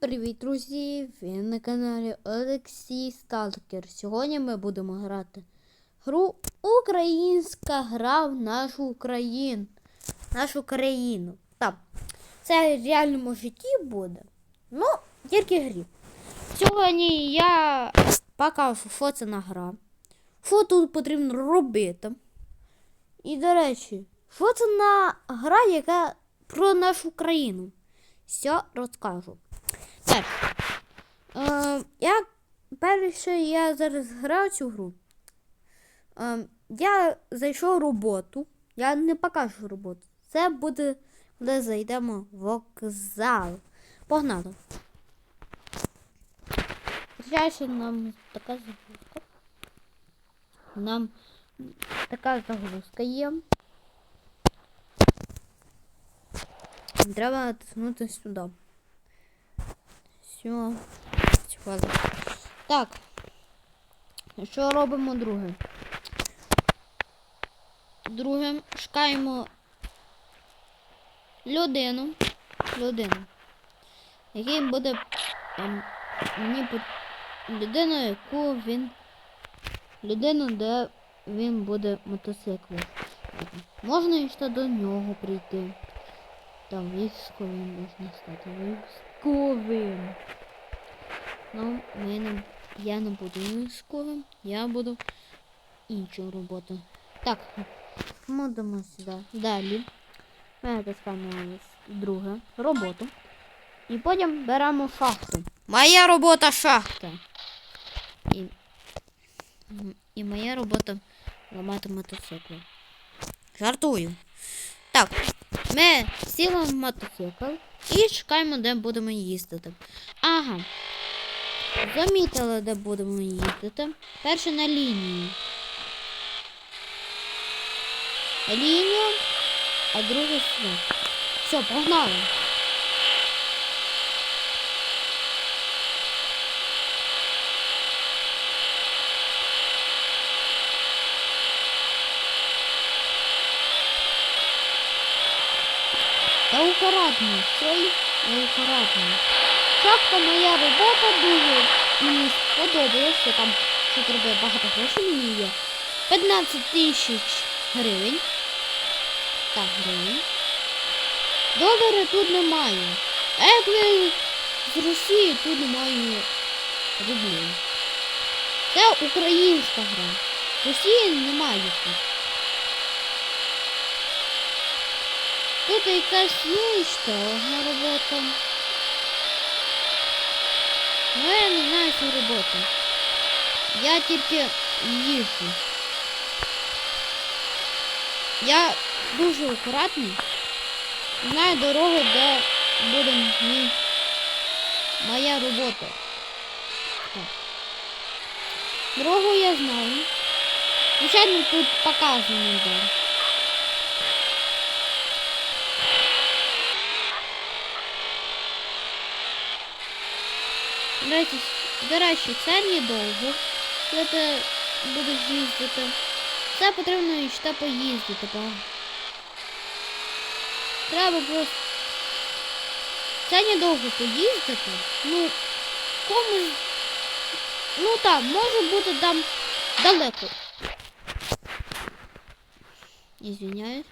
привіт, друзі! Ви на каналі Олексій Сталкер. Сьогодні ми будемо грати гру Українська гра в нашу Україну. Нашу країну. Так, це в реальному житті буде. Ну, тільки грі. Сьогодні я покажу, що це на гра. Що тут потрібно робити. І, до речі, що це на гра, яка про нашу країну. Все розкажу. Так. Е, я перше я зараз граю цю гру. Е, я зайшов роботу. Я не покажу роботу. Це буде, коли зайдемо в вокзал. Погнали. Зараз нам така загрузка. Нам така загрузка є. Треба тиснути сюди. Все. Сюди. Так. Що робимо друге? Друге шукаємо людину. Людину. Який буде ем, мені людину, яку він. Людину, де він буде мотоциклом. Можна і ще до нього прийти. Там військовим можна стати військовим. Ну, ми не, я не буду військовим, я буду іншу роботу. Так, модимо сюди. Далі. Ми натискаємо друге роботу. І потім беремо шахту. Моя робота шахта. І, і моя робота ламати мотоцикли. Жартую. Так, ми сіли в мотоцикл і чекаємо, де будемо їздити. Ага. Замітили, де будемо їздити. Перше на лінію. Лінію, а друге сюди. Все, погнали. Та акуратно, стой, і акуратно. Шапка моя робота дуже мені сподобалася, там що треба багато грошей мені є. 15 тисяч гривень. Так, гривень. Долари тут немає. А як ви з Росії тут немає рублів. Це українська гра. Росії немає тут. Тут якась одна робота. Ну я не знаю цю роботу. Я тільки їжджу. Я дуже акуратний. Знаю дорогу, де буде мій моя робота. Дорогу я знаю. Звичайно, тут показано де. До речі, до речі, це недовго, коли ти будеш їздити. Це потрібно ще поїздити. Бо... Треба просто. Це недовго поїздити. Ну, комусь. Ну так, може бути там далеко. Извиняюсь.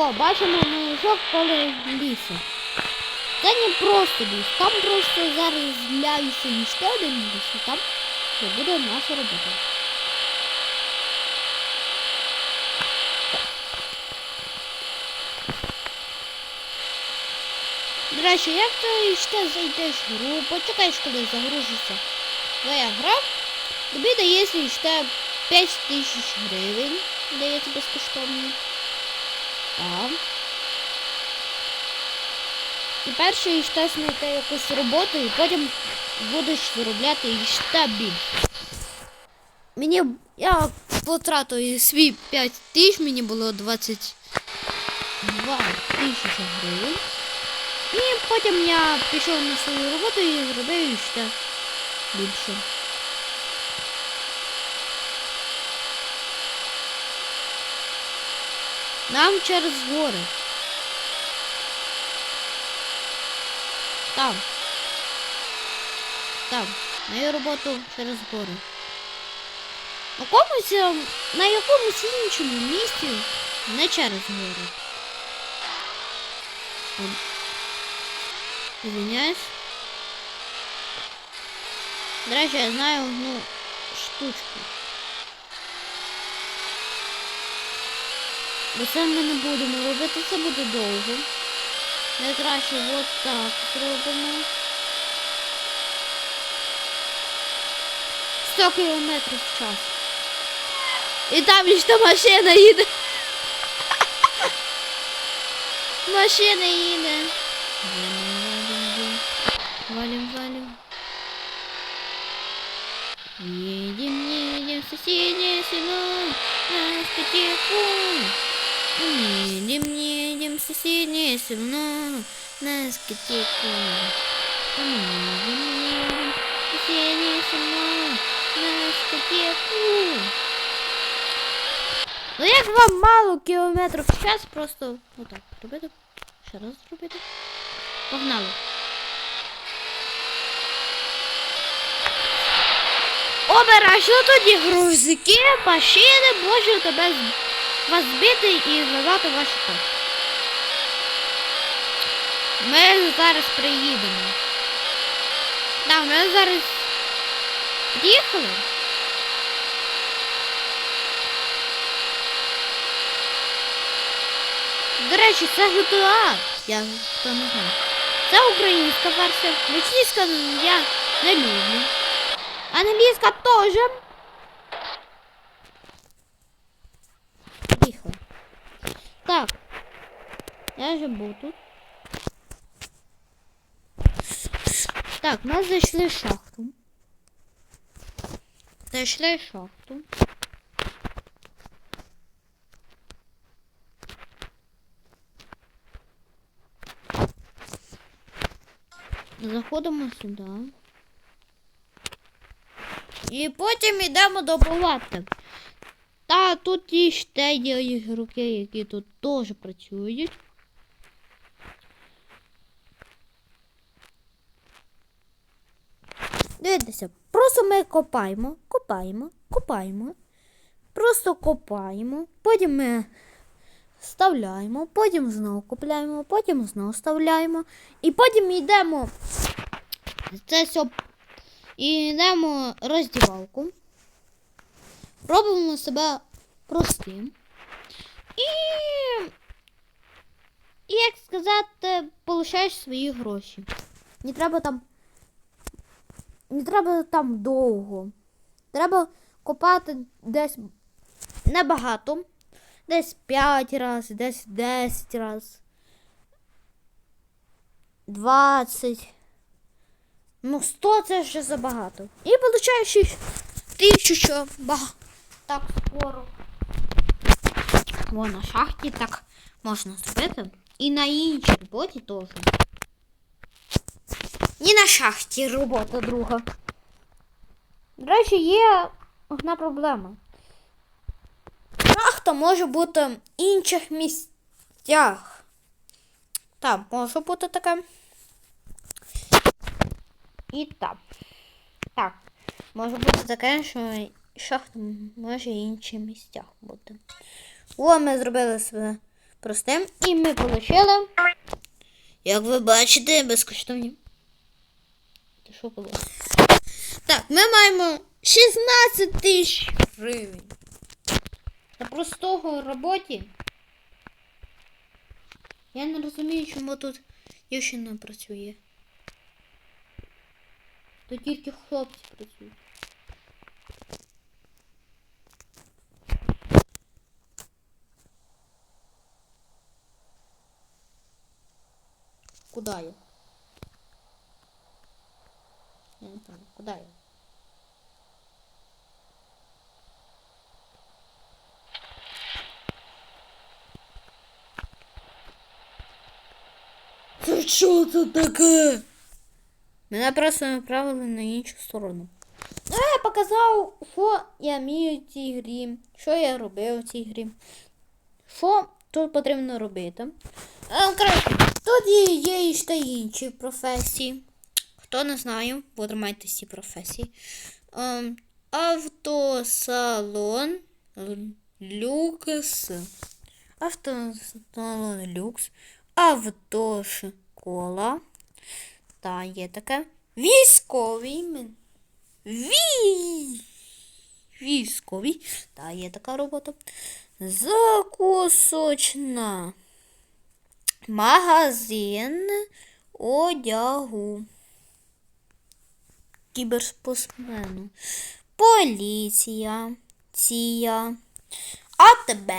О, бачимо мужик коли лісу. Це не просто ліс, там просто зараз з'явиться ще один ліс, і там це буде наша робота. До речі, як ти ще зайдеш в гру, почекаєш, коли загрузиться твоя гра, тобі дається ще 5 тисяч гривень, дається безкоштовно. Так. І перше ще знайти якусь роботу і потім будеш заробляти ще більше. Мені я потратив свій 5 тисяч, мені було 22 тисячі гривень. І потім я пішов на свою роботу і зробив ще більше. Нам через гори. Там. Там. Мою роботу через гори. На комусь, е, на якомусь іншому місці, не через гори. Извиняюсь. До речі, я знаю одну штучку. Бо це ми не будемо робити, це буде довго. Найкраще от так зробимо. 100 кілометрів в час. І там ще машина їде. Машина їде. Валим, валим. Едем, едем в соседнее село на дискотеку. Едем, едем в соседнее село на дискотеку. Едем, едем в соседнее село на дискотеку. Ну як вам мало кілометрів в час, просто отак робити. Ще раз зробити. Погнали. Обережно тоді грузики, машини можуть тебе з- вас збити і зливати ваші кошти. Ми зараз приїдемо. Так, ми зараз приїхали. До речі, це GTA. Я хто не знає. Це українська версія. Російська я не люблю. Англійська теж. Тихо. Так. Я вже був тут. Так, ми зайшли шахту. Зайшли шахту. Заходимо сюди. І потім йдемо добувати. Та тут і ще є ігроки, які тут теж працюють. Дивіться, просто ми копаємо, копаємо, копаємо. Просто копаємо, потім ми вставляємо, потім знову купляємо, потім знову вставляємо. І потім йдемо. Це все і йдемо роздівалку. Робимо себе простим. І, і як сказати, получаєш свої гроші. Не треба там. Не треба там довго. Треба копати десь небагато. Десь 5 разів, десь 10 разів. 20. Ну, 100 це ще забагато. І получаєш тисячу бага. Так скоро. О, на шахті так можна зробити. І на іншій роботі теж. І на шахті робота друга. До речі, є одна проблема. Шахта може бути в інших місцях. Так, може бути таке. І так. Так. Може бути таке, що шахта може в інших місцях бути. О, ми зробили себе простим і ми отримали, як ви бачите, безкоштовні. Що було? Так, ми маємо 16 тисяч гривень. На простого роботі. Я не розумію, чому тут дівчина працює. Тут тільки хлопці працюють. Куда я? Я куда я? Це що це таке? Мене просто направили на іншу сторону. Ну, я показав, що я вмію в цій грі, що я робив в цій грі. Що тут потрібно робити. А, краще. Тоді є ще інші професії. Хто не знає, потримайте всі професії. Ем, автосалон люкс. Автосалон люкс. Автошкола. Та є таке. Військовий. Вій... Військовий. Та є така робота. Закусочна. Магазин одягу. Кіберспортсмену. Поліція. Ція. АТБ.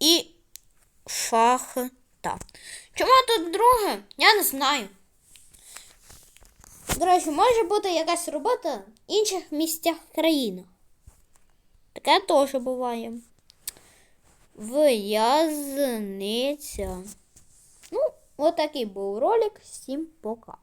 І шахта. Чому тут друге? Я не знаю. До речі, може бути якась робота в інших місцях країни. Таке теж буває. В'язниця. Ну, отакий був ролик. Всім пока.